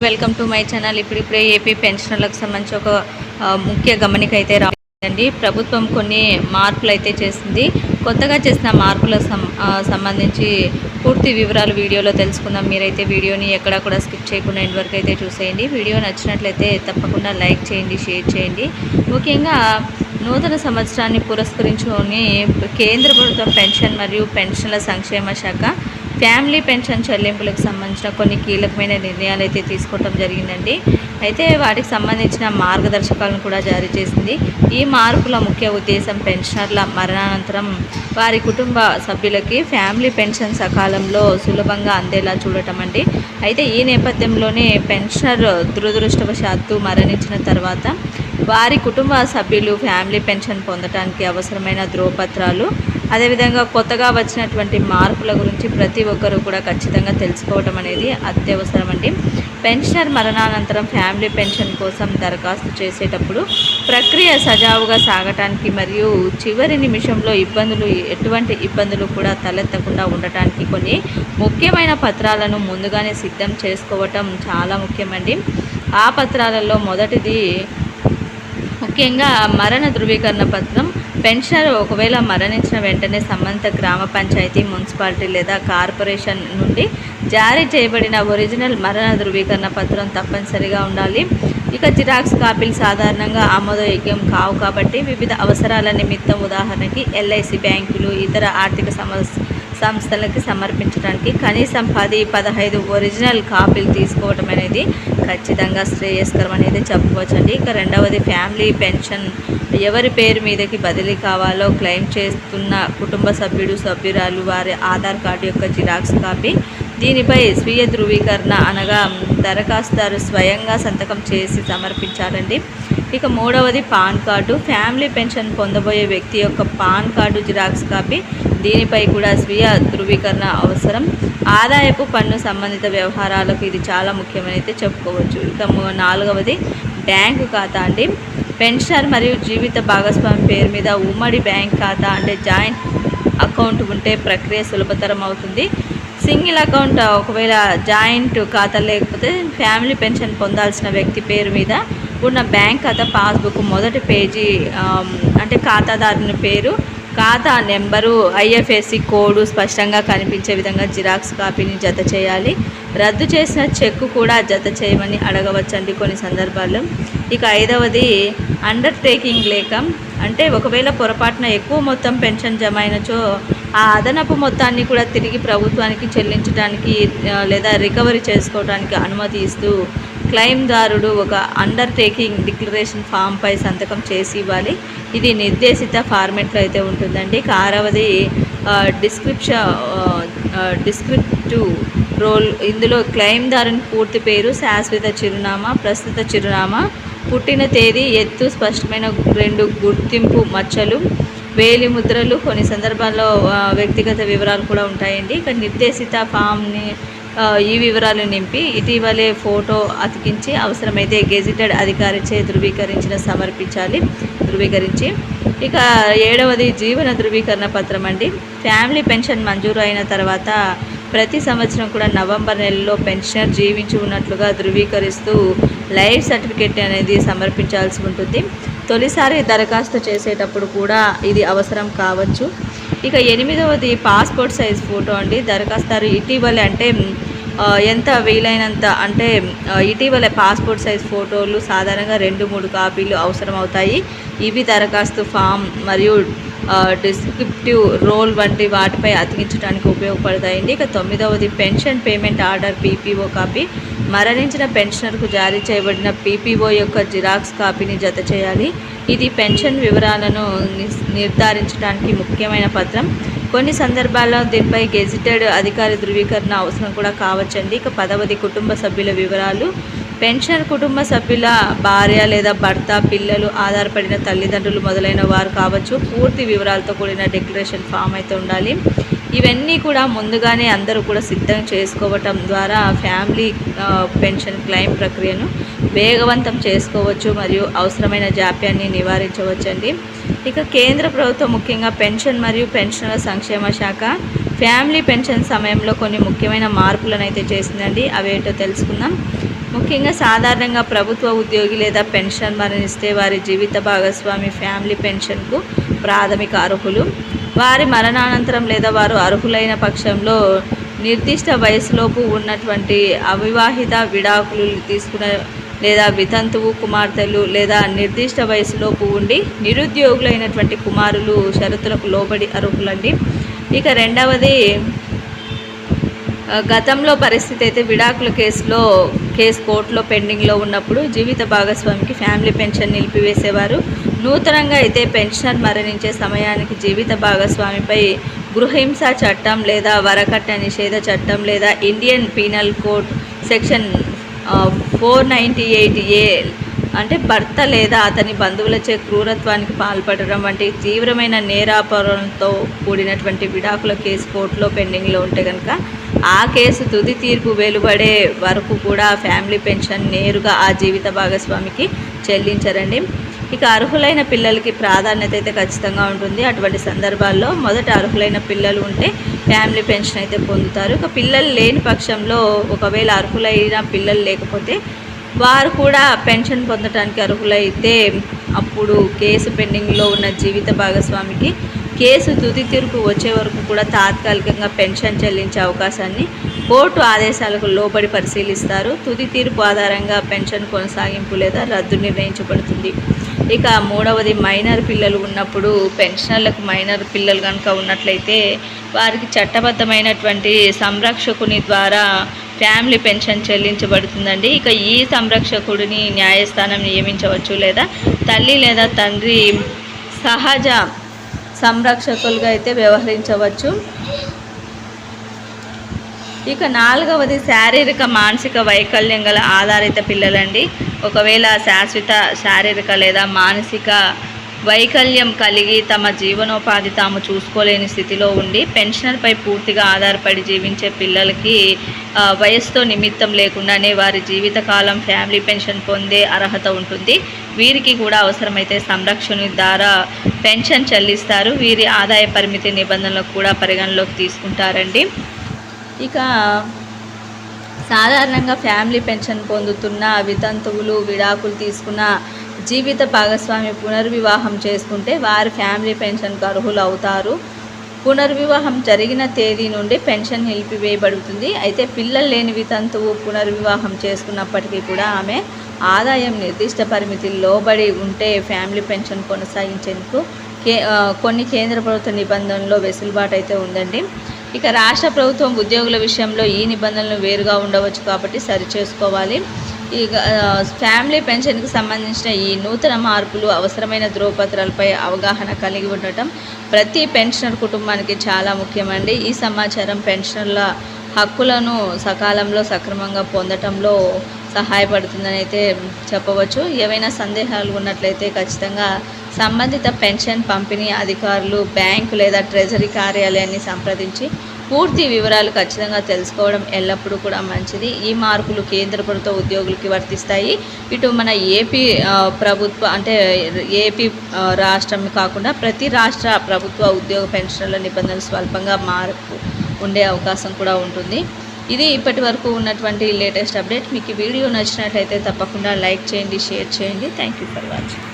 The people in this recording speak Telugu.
వెల్కమ్ టు మై ఛానల్ ఇప్పుడిప్పుడే ఏపీ పెన్షనర్లకు సంబంధించి ఒక ముఖ్య గమనిక అయితే రాండి ప్రభుత్వం కొన్ని మార్పులు అయితే చేసింది. కొత్తగా చేసిన మార్పులకు సంబంధించి పూర్తి వివరాలు వీడియోలో తెలుసుకుందాం. మీరైతే వీడియోని ఎక్కడా కూడా స్కిప్ చేయకుండా ఎండ్ వరకు అయితే చూసేయండి. వీడియో నచ్చినట్లయితే తప్పకుండా లైక్ చేయండి షేర్ చేయండి. ముఖ్యంగా నూతన సంవత్సరాన్ని పురస్కరించుకొని కేంద్ర ప్రభుత్వం పెన్షన్ మరియు పెన్షన్ల సంక్షేమ శాఖ ఫ్యామిలీ పెన్షన్ చెల్లింపులకు సంబంధించిన కొన్ని కీలకమైన నిర్ణయాలు అయితే తీసుకోవటం జరిగిందండి. అయితే వాటికి సంబంధించిన మార్గదర్శకాలను కూడా జారీ చేసింది. ఈ మార్పుల ముఖ్య ఉద్దేశం పెన్షనర్ల మరణానంతరం వారి కుటుంబ సభ్యులకి ఫ్యామిలీ పెన్షన్ సకాలంలో సులభంగా అందేలా చూడటం అండి. అయితే ఈ నేపథ్యంలోనే పెన్షనర్ దురదృష్టవశాత్తు మరణించిన తర్వాత వారి కుటుంబ సభ్యులు ఫ్యామిలీ పెన్షన్ పొందడానికి అవసరమైన ధ్రువపత్రాలు అదేవిధంగా కొత్తగా వచ్చినటువంటి మార్పుల గురించి ప్రతి ఒక్కరూ కూడా ఖచ్చితంగా తెలుసుకోవడం అనేది అత్యవసరం అండి. పెన్షనర్ మరణానంతరం ఫ్యామిలీ పెన్షన్ కోసం దరఖాస్తు చేసేటప్పుడు ప్రక్రియ సజావుగా సాగటానికి మరియు చివరి నిమిషంలో ఇబ్బందులు ఎటువంటి ఇబ్బందులు కూడా తలెత్తకుండా ఉండటానికి కొన్ని ముఖ్యమైన పత్రాలను ముందుగానే సిద్ధం చేసుకోవటం చాలా ముఖ్యమండి. ఆ పత్రాలలో మొదటిది ముఖ్యంగా మరణ ధృవీకరణ పత్రం పెన్షనర్ ఒకవేళ మరణించిన వెంటనే సంబంధిత గ్రామ పంచాయతీ మున్సిపాలిటీ లేదా కార్పొరేషన్ నుండి జారీ చేయబడిన ఒరిజినల్ మరణ ధృవీకరణ పత్రం తప్పనిసరిగా ఉండాలి. ఇక జిరాక్స్ కాపీలు సాధారణంగా ఆమోదయోగ్యం కావు కాబట్టి వివిధ అవసరాల నిమిత్తం ఉదాహరణకి ఎల్ఐసి బ్యాంకులు ఇతర ఆర్థిక సమస్య సంస్థలకి సమర్పించడానికి కనీసం పది పదహైదు ఒరిజినల్ కాపీలు తీసుకోవడం అనేది ఖచ్చితంగా శ్రేయస్కరం అనేది చెప్పుకోవచ్చండి ఇక రెండవది ఫ్యామిలీ పెన్షన్. ఎవరి పేరు మీదకి బదిలీ కావాలో క్లెయిమ్ చేస్తున్న కుటుంబ సభ్యుడు సభ్యురాలు వారి ఆధార్ కార్డు యొక్క జిరాక్స్ కాపీ దీనిపై స్వీయ ధృవీకరణ అనగా దరఖాస్తుదారు స్వయంగా సంతకం చేసి సమర్పించాలండి. ఇక మూడవది పాన్ కార్డు. ఫ్యామిలీ పెన్షన్ పొందబోయే వ్యక్తి యొక్క పాన్ కార్డు జిరాక్స్ కాపీ దీనిపై కూడా స్వీయ ధృవీకరణ అవసరం. ఆదాయపు పన్ను సంబంధిత వ్యవహారాలకు ఇది చాలా ముఖ్యమని అయితే చెప్పుకోవచ్చు. ఇక నాలుగవది బ్యాంకు ఖాతా అండి. పెన్షనర్ మరియు జీవిత భాగస్వామి పేరు మీద ఉమ్మడి బ్యాంక్ ఖాతా అంటే జాయింట్ అకౌంట్ ఉంటే ప్రక్రియ సులభతరం అవుతుంది. సింగిల్ అకౌంట్ ఒకవేళ జాయింట్ ఖాతా లేకపోతే ఫ్యామిలీ పెన్షన్ పొందాల్సిన వ్యక్తి పేరు మీద ఉన్న బ్యాంక్ ఖాతా పాస్బుక్ మొదటి పేజీ అంటే ఖాతాదారుని పేరు ఖాతా నెంబరు? ఐఎఫ్ఎస్సి కోడ్ స్పష్టంగా కనిపించే విధంగా జిరాక్స్ కాపీని జత చేయాలి. రద్దు చేసిన చెక్కు కూడా జత చేయమని అడగవచ్చండి కొన్ని సందర్భాల్లో. ఇక ఐదవది అండర్టేకింగ్ లేఖ అంటే ఒకవేళ పొరపాటున ఎక్కువ మొత్తం పెన్షన్ జమ అయినచో ఆ అదనపు మొత్తాన్ని కూడా తిరిగి ప్రభుత్వానికి చెల్లించడానికి లేదా రికవరీ చేసుకోవడానికి అనుమతి ఇస్తూ క్లెయిమ్దారుడు ఒక అండర్టేకింగ్ డిక్లరేషన్ ఫామ్పై సంతకం చేసి ఇవ్వాలి. ఇది నిర్దేశిత ఫార్మెట్లో అయితే ఉంటుందండి. ఆరవది డిస్క్రిప్షన్ డిస్క్రిప్టివ్ రోల్ ఇందులో క్లెయిమ్దారుని పూర్తి పేరు శాశ్వత చిరునామా ప్రస్తుత చిరునామా పుట్టిన తేదీ ఎత్తు స్పష్టమైన రెండు గుర్తింపు మచ్చలు వేలి ముద్రలు. కొన్ని సందర్భాల్లో వ్యక్తిగత వివరాలు కూడా ఉంటాయండి. ఇక నిర్దేశిత ఫామ్ని ఈ వివరాలు నింపి ఇటీవలే ఫోటో అతికించి అవసరమైతే గెజిటెడ్ అధికారిచే ధృవీకరించిన సమర్పించాలి. ధృవీకరించి. ఇక ఏడవది జీవన ధృవీకరణ పత్రం అండి. ఫ్యామిలీ పెన్షన్ మంజూరు అయిన తర్వాత ప్రతి సంవత్సరం కూడా నవంబర్ నెలలో పెన్షనర్ జీవించి ఉన్నట్లుగా ధృవీకరిస్తూ లైఫ్ సర్టిఫికేట్ అనేది సమర్పించాల్సి ఉంటుంది. తొలిసారి దరఖాస్తు చేసేటప్పుడు కూడా ఇది అవసరం కావచ్చు. ఇక ఎనిమిదవది పాస్పోర్ట్ సైజ్ ఫోటో అండి. దరఖాస్తుదారు ఇటీవల అంటే ఎంత వీలైనంత అంటే ఇటీవలే ఇటీవల పాస్పోర్ట్ సైజ్ ఫోటోలు సాధారణంగా రెండు మూడు కాపీలు అవసరం అవుతాయి ఇవి దరఖాస్తు ఫామ్ మరియు డిస్క్రిప్టివ్ రోల్ వంటి వాటిపై అతికించడానికి ఉపయోగపడతాయండి. ఇక తొమ్మిదవది pension payment order PPO copy మరణించిన పెన్షనర్కు జారీ చేయబడిన పీపీఓ యొక్క జిరాక్స్ కాపీని జత చేయాలి. ఇది పెన్షన్ వివరాలను నిస్- నిర్ధారించడానికి ముఖ్యమైన పత్రం. కొన్ని సందర్భాల్లో దీనిపై గెజిటెడ్ అధికారి ధృవీకరణ అవసరం కూడా కావచ్చండి. ఇక పదవది కుటుంబ సభ్యుల వివరాలు. పెన్షన్ కుటుంబ సభ్యుల భార్య లేదా భర్త పిల్లలు ఆధారపడిన తల్లిదండ్రులు మొదలైన వారు కావచ్చు. పూర్తి వివరాలతో కూడిన డిక్లరేషన్ ఫామ్ అయితే ఉండాలి. ఇవన్నీ కూడా ముందుగానే అందరూ కూడా సిద్ధం చేసుకోవటం ద్వారా ఫ్యామిలీ పెన్షన్ క్లెయిమ్ ప్రక్రియను వేగవంతం చేసుకోవచ్చు మరియు అవసరమైన జాప్యాన్ని నివారించవచ్చండి. ఇక కేంద్ర ప్రభుత్వం ముఖ్యంగా పెన్షన్ మరియు పెన్షనర్ల సంక్షేమ శాఖ ఫ్యామిలీ పెన్షన్ సమయంలో కొన్ని ముఖ్యమైన మార్పులను అయితే చేసిందండి అవేంటో తెలుసుకుందాం. ముఖ్యంగా సాధారణంగా ప్రభుత్వ ఉద్యోగి లేదా పెన్షన్ మరణిస్తే వారి జీవిత భాగస్వామి ఫ్యామిలీ పెన్షన్కు ప్రాథమిక అర్హులు. వారి మరణానంతరం లేదా వారు అర్హులైన పక్షంలో నిర్దిష్ట వయసులోపు ఉన్నటువంటి అవివాహిత విడాకులు తీసుకున్న లేదా వితంతువు కుమార్తెలు లేదా నిర్దిష్ట వయసులోపు ఉండి నిరుద్యోగులైనటువంటి కుమారులు షరతులకు లోబడి అర్హులండి. ఇక రెండవది గతంలో పరిస్థితి అయితే విడాకుల కేసులో కేసు కోర్టులో పెండింగ్లో ఉన్నప్పుడు జీవిత భాగస్వామికి ఫ్యామిలీ పెన్షన్ నిలిపివేసేవారు. నూతనంగా అయితే పెన్షనర్ మరణించే సమయానికి జీవిత భాగస్వామిపై గృహహింస చట్టం లేదా వరకట్న నిషేధ చట్టం లేదా Indian penal code section four ninety eight A అంటే భర్త లేదా అతని బంధువులచే క్రూరత్వానికి పాల్పడడం వంటి తీవ్రమైన నేరాపరంతో కూడినటువంటి విడాకుల కేసు కోర్టులో పెండింగ్లో ఉంటే కనుక ఆ కేసు తుది తీర్పు వెలువడే వరకు కూడా ఫ్యామిలీ పెన్షన్ నేరుగా ఆ జీవిత భాగస్వామికి చెల్లించరండి. ఇక అర్హులైన పిల్లలకి ప్రాధాన్యత అయితే ఖచ్చితంగా ఉంటుంది. అటువంటి సందర్భాల్లో మొదట అర్హులైన పిల్లలు ఉంటే ఫ్యామిలీ పెన్షన్ అయితే పొందుతారు. ఇక పిల్లలు లేని పక్షంలో ఒకవేళ అర్హులైన పిల్లలు లేకపోతే వారు కూడా పెన్షన్ పొందడానికి అర్హులైతే అప్పుడు కేసు పెండింగ్లో ఉన్న జీవిత భాగస్వామికి కేసు తుది తీర్పు వచ్చే వరకు కూడా తాత్కాలికంగా పెన్షన్ చెల్లించే అవకాశాన్ని కోర్టు ఆదేశాలకు లోబడి పరిశీలిస్తారు. తుది తీర్పు ఆధారంగా పెన్షన్ కొనసాగింపు లేదా రద్దు నిర్ణయించబడుతుంది. ఇక మూడవది మైనర్ పిల్లలు ఉన్నప్పుడు పెన్షనర్లకు మైనర్ పిల్లలు కనుక ఉన్నట్లయితే వారికి చట్టబద్ధమైనటువంటి సంరక్షకుని ద్వారా ఫ్యామిలీ పెన్షన్ చెల్లించబడుతుందండి. ఇక ఈ సంరక్షకుడిని న్యాయస్థానం నియమించవచ్చు లేదా తల్లి లేదా తండ్రి సహజ సంరక్షకులుగా అయితే వ్యవహరించవచ్చు. ఇక నాలుగవది శారీరక మానసిక వైకల్యం గల ఆధారిత పిల్లలండి. ఒకవేళ శాశ్వత శారీరక లేదా మానసిక వైకల్యం కలిగి తమ జీవనోపాధి తాము చూసుకోలేని స్థితిలో ఉండి పెన్షనర్పై పూర్తిగా ఆధారపడి జీవించే పిల్లలకి వయస్సుతో వయసుతో నిమిత్తం లేకుండానే వారి జీవితకాలం ఫ్యామిలీ పెన్షన్ పొందే అర్హత ఉంటుంది. వీరికి కూడా అవసరమైతే సంరక్షణ ద్వారా పెన్షన్ చెల్లిస్తారు. వీరి ఆదాయ పరిమితి నిబంధనలకు కూడా పరిగణలోకి తీసుకుంటారండి. ఇక సాధారణంగా ఫ్యామిలీ పెన్షన్ పొందుతున్న వితంతువులు విడాకులు తీసుకున్న జీవిత భాగస్వామి పునర్వివాహం చేసుకుంటే వారి ఫ్యామిలీ పెన్షన్కు అర్హులు అవుతారు పునర్వివాహం జరిగిన తేదీ నుండి పెన్షన్ నిలిపివేయబడుతుంది. అయితే పిల్లలు లేని వితంతువు పునర్వివాహం చేసుకున్నప్పటికీ కూడా ఆమె ఆదాయం నిర్దిష్ట పరిమితి లోబడి ఉంటే ఫ్యామిలీ పెన్షన్ కొనసాగించేందుకు కే కొన్ని కేంద్ర ప్రభుత్వ నిబంధనల్లో వెసులుబాటు అయితే ఉందండి. ఇక రాష్ట్ర ప్రభుత్వం ఉద్యోగుల విషయంలో ఈ నిబంధనలు వేరుగా ఉండవచ్చు కాబట్టి సరిచేసుకోవాలి. ఇక ఫ్యామిలీ పెన్షన్కి సంబంధించిన ఈ నూతన మార్పులు అవసరమైన ధ్రువపత్రాలపై అవగాహన కలిగి ఉండటం ప్రతి పెన్షనర్ కుటుంబానికి చాలా ముఖ్యమండి. ఈ సమాచారం పెన్షనర్ల హక్కులను సకాలంలో సక్రమంగా పొందటంలో సహాయపడుతుందని అయితే చెప్పవచ్చు. ఏవైనా సందేహాలు ఉన్నట్లయితే ఖచ్చితంగా సంబంధిత పెన్షన్ పంపిణీ అధికారులు బ్యాంకు లేదా ట్రెజరీ కార్యాలయాన్ని సంప్రదించి పూర్తి వివరాలు ఖచ్చితంగా తెలుసుకోవడం ఎల్లప్పుడూ కూడా మంచిది. ఈ మార్కులు కేంద్ర ప్రభుత్వ ఉద్యోగులకి వర్తిస్తాయి. ఇటు మన ఏపీ ప్రభుత్వ అంటే ఏపీ రాష్ట్రం కాకుండా ప్రతి రాష్ట్ర ప్రభుత్వ ఉద్యోగ పెన్షన్ల నిబంధనలు స్వల్పంగా మార్పు ఉండే అవకాశం కూడా ఉంటుంది. ఇది ఇప్పటి వరకు ఉన్నటువంటి లేటెస్ట్ అప్డేట్. మీకు వీడియో నచ్చినట్లయితే తప్పకుండా లైక్ చేయండి షేర్ చేయండి. Thank you for watching